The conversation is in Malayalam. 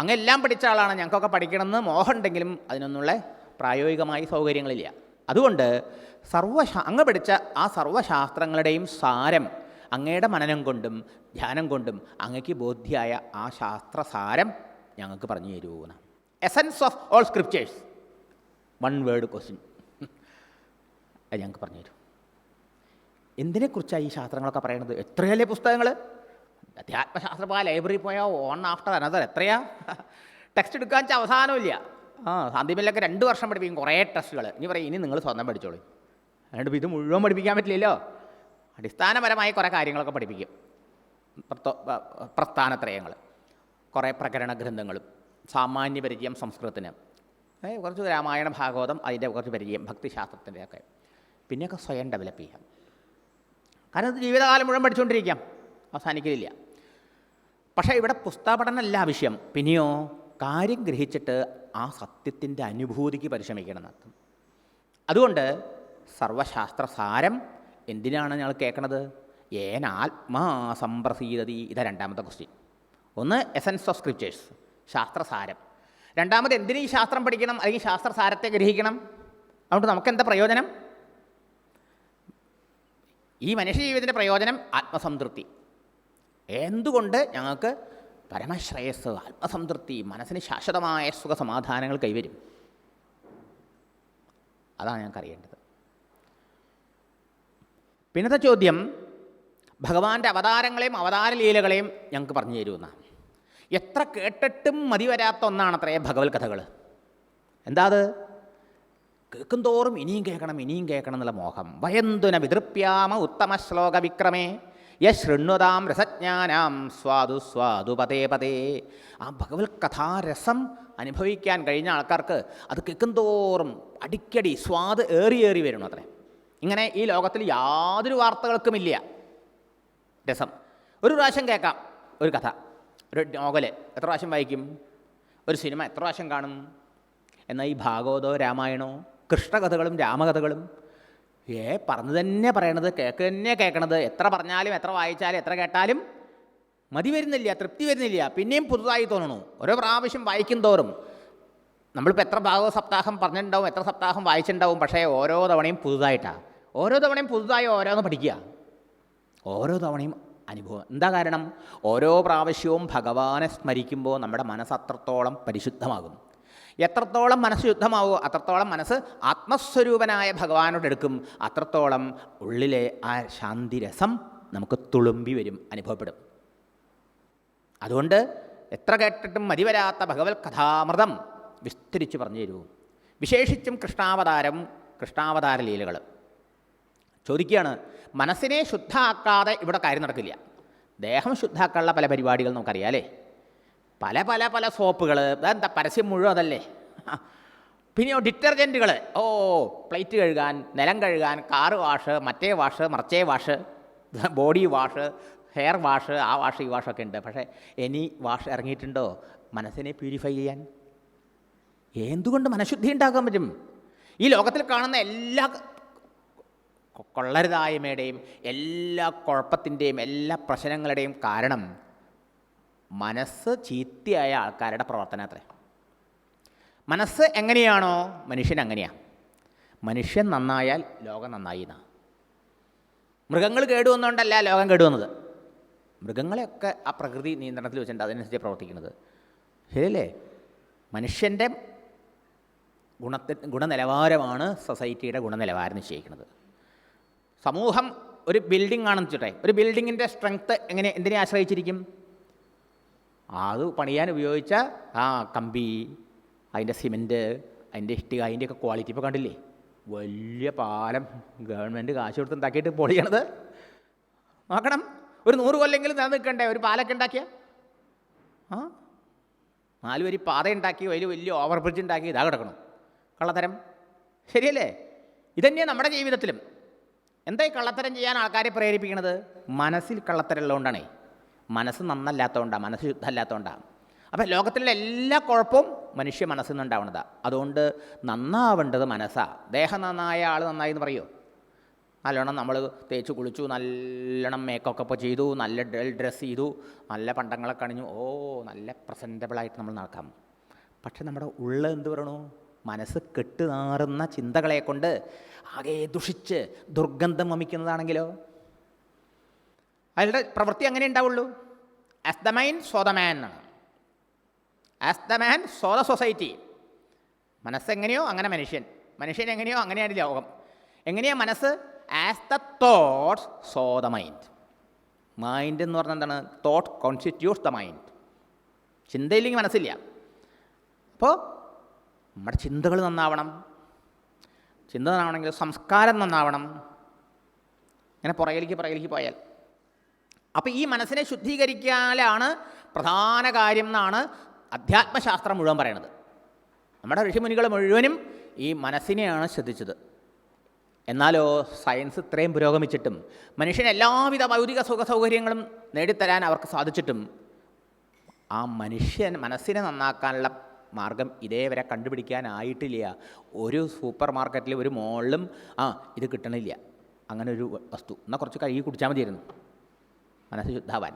അങ്ങെല്ലാം പഠിച്ച ആളാണ് ഞങ്ങൾക്കൊക്കെ പഠിക്കണമെന്ന് മോഹമുണ്ടെങ്കിലും അതിനൊന്നുള്ള പ്രായോഗികമായി സൗകര്യങ്ങളില്ല. അതുകൊണ്ട് സർവശാ അങ്ങ് പഠിച്ച ആ സർവശാസ്ത്രങ്ങളുടെയും സാരം അങ്ങയുടെ മനനം കൊണ്ടും ധ്യാനം കൊണ്ടും അങ്ങക്ക് ബോധ്യായ ആ ശാസ്ത്രസാരം ഞങ്ങൾക്ക് പറഞ്ഞു തരുമെന്ന് essence of all scriptures one word question അത് ഞങ്ങൾക്ക് പറഞ്ഞു തരും. എന്തിനെക്കുറിച്ചാണ് ഈ ശാസ്ത്രങ്ങളൊക്കെ പറയണത്? എത്രയല്ലേ പുസ്തകങ്ങൾ അധ്യാത്മശാസ്ത്രമായ ലൈബ്രറി പോയാൽ ഓൺ ആഫ്റ്റർ അനദർ എത്രയാ? ടെക്സ്റ്റ് എടുക്കാൻ വെച്ചാൽ അവസാനമില്ല. ആ സാന്തിമില്ലൊക്കെ രണ്ട് വർഷം പഠിപ്പിക്കും കുറേ ടെസ്റ്റുകൾ ഇനി പറയും ഇനി നിങ്ങൾ സ്വന്തം പഠിച്ചോളൂ. അതുകൊണ്ട് ഇത് മുഴുവൻ പഠിപ്പിക്കാൻ പറ്റില്ലല്ലോ. അടിസ്ഥാനപരമായി കുറേ കാര്യങ്ങളൊക്കെ പഠിപ്പിക്കും. പ്രസ്ഥാനത്രയങ്ങൾ കുറേ പ്രകരണ ഗ്രന്ഥങ്ങളും സാമാന്യ പരിചയം സംസ്കൃതത്തിന്. കുറച്ച് രാമായണ ഭാഗവതം അതിന്റെ കുറച്ച് പരിചയം ഭക്തിശാസ്ത്രത്തിന്റെ ഒക്കെ. പിന്നെയൊക്കെ സ്വയം ഡെവലപ്പ് ചെയ്യാം. കാരണം ഇത് ജീവിതകാലം മുഴുവൻ പഠിച്ചുകൊണ്ടിരിക്കാം. അവസാനിക്കലില്ല. പക്ഷേ ഇവിടെ പുസ്തകപഠനമല്ല ആവശ്യം പിന്നെയോ കാര്യം ഗ്രഹിച്ചിട്ട് ആ സത്യത്തിന്റെ അനുഭൂതിക്ക് പരിശ്രമിക്കണം എന്നർത്ഥം അതുകൊണ്ട് സർവശാസ്ത്ര സാരം എന്തിനാണ് ഞങ്ങൾ കേൾക്കണത്? ഏനാത്മാ സംപ്രസീതതി ഇതാ രണ്ടാമത്തെ ക്വസ്റ്റ്യൻ ഒന്ന് എസൻസ് ഓഫ് സ്ക്രിപ്റ്റേഴ്സ് ശാസ്ത്രസാരം. രണ്ടാമത് എന്തിനീ ശാസ്ത്രം പഠിക്കണം? അല്ലെങ്കിൽ ശാസ്ത്രസാരത്തെ ഗ്രഹിക്കണം? അതുകൊണ്ട് നമുക്കെന്താ പ്രയോജനം? ഈ മനുഷ്യജീവിതത്തിന്റെ പ്രയോജനം ആത്മസംതൃപ്തി. എന്തുകൊണ്ട് ഞങ്ങൾക്ക് പരമശ്രേയസ് ആത്മസംതൃപ്തി മനസ്സിന് ശാശ്വതമായ സുഖസമാധാനങ്ങൾ കൈവരും? അതാണ് ഞങ്ങൾക്ക് അറിയേണ്ടത് പിന്നത്തെ ചോദ്യം ഭഗവാന്റെ അവതാരങ്ങളെയും അവതാര ലീലകളെയും ഞങ്ങൾക്ക് പറഞ്ഞു തരുമെന്ന. എത്ര കേട്ടിട്ടും മതി വരാത്ത ഒന്നാണത്രേ ഭഗവത് കഥകൾ എന്താ അത്? കേൾക്കും തോറും ഇനിയും കേൾക്കണം ഇനിയും കേൾക്കണം എന്നുള്ള മോഹം. വയന്തുന വിതൃപ്യാമ ഉത്തമ ശ്ലോക വിക്രമേ. യശൃണ്വതാം രസജ്ഞാനാം സ്വാദു സ്വാദു പതേ പതേ. ആ ഭഗവത് കഥാരസം അനുഭവിക്കാൻ കഴിഞ്ഞ ആൾക്കാർക്ക് അത് കേൾക്കും തോറും അടിക്കടി സ്വാദ് ഏറി വരണം അത്രേ. ഇങ്ങനെ ഈ ലോകത്തിൽ യാതൊരു വാർത്തകൾക്കുമില്ല. രസം. ഒരു പ്രാവശ്യം കേൾക്കാം ഒരു കഥ. ഒരു നോവൽ. എത്ര പ്രാവശ്യം വായിക്കും? ഒരു സിനിമ എത്ര പ്രാവശ്യം കാണും? എന്നാൽ ഈ ഭാഗവതോ രാമായണോ? കൃഷ്ണകഥകളും രാമകഥകളും ഏ പറഞ്ഞു തന്നെ പറയണത് കേൾക്ക് തന്നെ കേൾക്കണത് എത്ര പറഞ്ഞാലും എത്ര വായിച്ചാലും എത്ര കേട്ടാലും മതി വരുന്നില്ല തൃപ്തി വരുന്നില്ല. പിന്നെയും പുതുതായി തോന്നണു. ഓരോ പ്രാവശ്യം വായിക്കും തോറും. നമ്മളിപ്പോൾ എത്ര ഭാഗവത സപ്താഹം പറഞ്ഞിട്ടുണ്ടാവും എത്ര സപ്താഹം വായിച്ചിട്ടുണ്ടാവും പക്ഷേ ഓരോ തവണയും പുതുതായിട്ടാണ് ഓരോ തവണയും പുതുതായി ഓരോന്ന് പഠിക്കുക. ഓരോ തവണയും അനുഭവം. എന്താ കാരണം? ഓരോ പ്രാവശ്യവും ഭഗവാനെ സ്മരിക്കുമ്പോൾ നമ്മുടെ മനസ്സ് അത്രത്തോളം പരിശുദ്ധമാകും. എത്രത്തോളം മനസ്സ് യുദ്ധമാവോ അത്രത്തോളം മനസ്സ് ആത്മസ്വരൂപനായ ഭഗവാനോട് എടുക്കും. അത്രത്തോളം ഉള്ളിലെ ആ ശാന്തിരസം നമുക്ക് തുളുമ്പി വരും അനുഭവപ്പെടും. അതുകൊണ്ട് എത്ര കേട്ടിട്ടും മതിവരാത്ത ഭഗവത് കഥാമൃതം വിസ്തരിച്ച് പറഞ്ഞു തരൂ വിശേഷിച്ചും കൃഷ്ണാവതാരം കൃഷ്ണാവതാര ലീലകൾ. ചോദിക്കുകയാണ് മനസ്സിനെ ശുദ്ധമാക്കാതെ ഇവിടെ കാര്യം നടക്കില്ല. ദേഹം ശുദ്ധാക്കാനുള്ള പല പരിപാടികൾ നമുക്കറിയാം അല്ലേ? പല പല പല സോപ്പുകൾ എന്താ പരസ്യം മുഴുവൻ അതല്ലേ? പിന്നെ പിന്നെയോ ഡിറ്റർജന്റുകൾ ഓ പ്ലേറ്റ് കഴുകാൻ നിലം കഴുകാൻ കാറ് വാഷ് മറ്റേ wash മറച്ചേ wash body wash hair wash ആ വാഷ് ഈ വാഷൊക്കെ ഉണ്ട്. പക്ഷേ ഇനി വാഷ് ഇറങ്ങിയിട്ടുണ്ടോ? മനസ്സിനെ പ്യൂരിഫൈ ചെയ്യാൻ. എന്തുകൊണ്ട് മനഃശുദ്ധി ഉണ്ടാക്കാൻ പറ്റും? ഈ ലോകത്തിൽ കാണുന്ന എല്ലാ കൊള്ളരുതായ്മയുടെയും എല്ലാ കുഴപ്പത്തിന്റെയും എല്ലാ പ്രശ്നങ്ങളുടെയും കാരണം മനസ്സ് ചീത്തയായ ആൾക്കാരുടെ പ്രവർത്തനം അത്രേ. മനസ്സ് എങ്ങനെയാണോ മനുഷ്യൻ അങ്ങനെയാണ് മനുഷ്യൻ നന്നായാൽ ലോകം നന്നായി എന്നാ. മൃഗങ്ങൾ കേടുവന്നുകൊണ്ടല്ല ലോകം കേടുവന്നത് മൃഗങ്ങളെയൊക്കെ ആ പ്രകൃതി നിയന്ത്രണത്തിൽ വെച്ചിട്ടുണ്ട് അതിനനുസരിച്ച് പ്രവർത്തിക്കുന്നത്. ശരിയല്ലേ? മനുഷ്യന്റെ ഗുണത്തി ഗുണനിലവാരമാണ് സൊസൈറ്റിയുടെ ഗുണനിലവാരം നിശ്ചയിക്കുന്നത്. സമൂഹം ഒരു ബിൽഡിംഗ് ആണെന്ന് വെച്ചിട്ടെ ഒരു ബിൽഡിങ്ങിന്റെ സ്ട്രെങ്ത്ത് എങ്ങനെ എന്തിനെ ആശ്രയിച്ചിരിക്കും? അത് പണിയാൻ ഉപയോഗിച്ച ആ കമ്പി അതിന്റെ സിമെന്റ് അതിന്റെ ഇഷ്ടിക അതിന്റെയൊക്കെ ക്വാളിറ്റി ഇപ്പോൾ കണ്ടില്ലേ? വലിയ പാലം ഗവൺമെന്റ് കാശ് കൊടുത്ത് ഉണ്ടാക്കിയിട്ട് പൊളിയണത് നോക്കണം. ഒരു നൂറ് കൊല്ലെങ്കിലും നിലനിൽക്കണ്ടേ ഒരു പാലൊക്കെ ഉണ്ടാക്കിയ? ആ? നാല് വരി പാത ഉണ്ടാക്കി അതിൽ വലിയ ഓവർ ബ്രിഡ്ജ് ഉണ്ടാക്കി ഇതാ കിടക്കണം. കള്ളത്തരം. ശരിയല്ലേ? ഇതന്നെയാണ് നമ്മുടെ ജീവിതത്തിലും. എന്തായി കള്ളത്തരം ചെയ്യാൻ ആൾക്കാരെ പ്രേരിപ്പിക്കുന്നത് മനസ്സിൽ കള്ളത്തരം ഉള്ളതുകൊണ്ടാണേ. മനസ്സ് നന്നല്ലാത്തതുകൊണ്ടാണ് മനസ്സ് ശുദ്ധമല്ലാത്തതുകൊണ്ടാണ് അപ്പം ലോകത്തിലെ എല്ലാ കുഴപ്പവും മനുഷ്യ മനസ്സിൽ നിന്നുണ്ടാവുന്നതാണ് അതുകൊണ്ട് നന്നാവേണ്ടത് മനസ്സാണ് ദേഹം നന്നായ ആൾ നന്നായി എന്ന് പറയുമോ നല്ലോണം നമ്മൾ തേച്ച് കുളിച്ചു നല്ലോണം മേക്കൊക്കെ ഇപ്പോൾ ചെയ്തു നല്ല ഡ്രസ്സ് ചെയ്തു നല്ല പണ്ടങ്ങളൊക്കെ അണിഞ്ഞു. ഓ നല്ല പ്രസന്റബിളായിട്ട് നമ്മൾ നടക്കാം. പക്ഷെ നമ്മുടെ ഉള്ള എന്ത് പറയണു? മനസ്സ് കെട്ടുനാറുന്ന ചിന്തകളെ കൊണ്ട് ആകെ ദുഷിച്ച് ദുർഗന്ധം വമിക്കുന്നതാണെങ്കിലോ? അയാളുടെ പ്രവൃത്തി അങ്ങനെ ഉണ്ടാവുള്ളൂ? As the mind so the man എന്നാണ് as the man so the society മനസ്സെങ്ങനെയോ അങ്ങനെ മനുഷ്യൻ. മനുഷ്യൻ എങ്ങനെയോ അങ്ങനെയാണ് ലോകം. എങ്ങനെയാണ് മനസ്സ്? As the thoughts so the mind mind എന്ന് പറഞ്ഞാൽ എന്താണ്? തോട്ട് കോൺസ്റ്റിറ്റ്യൂട്ട്സ് ദ മൈൻഡ് ചിന്തയില്ലെങ്കിൽ മനസ്സില്ല. അപ്പോൾ നമ്മുടെ ചിന്തകൾ നന്നാവണം. ചിന്ത നന്നാവണമെങ്കിൽ സംസ്കാരം നന്നാവണം. ഇങ്ങനെ പുറകിലേക്ക് പുറകിലേക്ക് പോയാൽ. അപ്പോൾ ഈ മനസ്സിനെ ശുദ്ധീകരിക്കാനാണ് പ്രധാന കാര്യം എന്നാണ് അധ്യാത്മശാസ്ത്രം മുഴുവൻ പറയണത്. നമ്മുടെ ഋഷിമുനികൾ മുഴുവനും ഈ മനസ്സിനെയാണ് ശ്രദ്ധിച്ചത്. എന്നാലോ സയൻസ് ഇത്രയും പുരോഗമിച്ചിട്ടും മനുഷ്യന് എല്ലാവിധ ഭൗതിക സുഖ സൗകര്യങ്ങളും നേടിത്തരാൻ അവർക്ക് സാധിച്ചിട്ടും ആ മനുഷ്യൻ മനസ്സിനെ നന്നാക്കാനുള്ള മാർഗം ഇതേവരെ കണ്ടുപിടിക്കാനായിട്ടില്ല. ഒരു സൂപ്പർ മാർക്കറ്റിലും ഒരു മോളിലും ആ ഇത് കിട്ടണില്ല. അങ്ങനെ ഒരു വസ്തു. എന്നാൽ കുറച്ച് കഴുകി കുടിച്ചാൽ മതിയായിരുന്നു. മനസ്സ് ശുദ്ധാവാൻ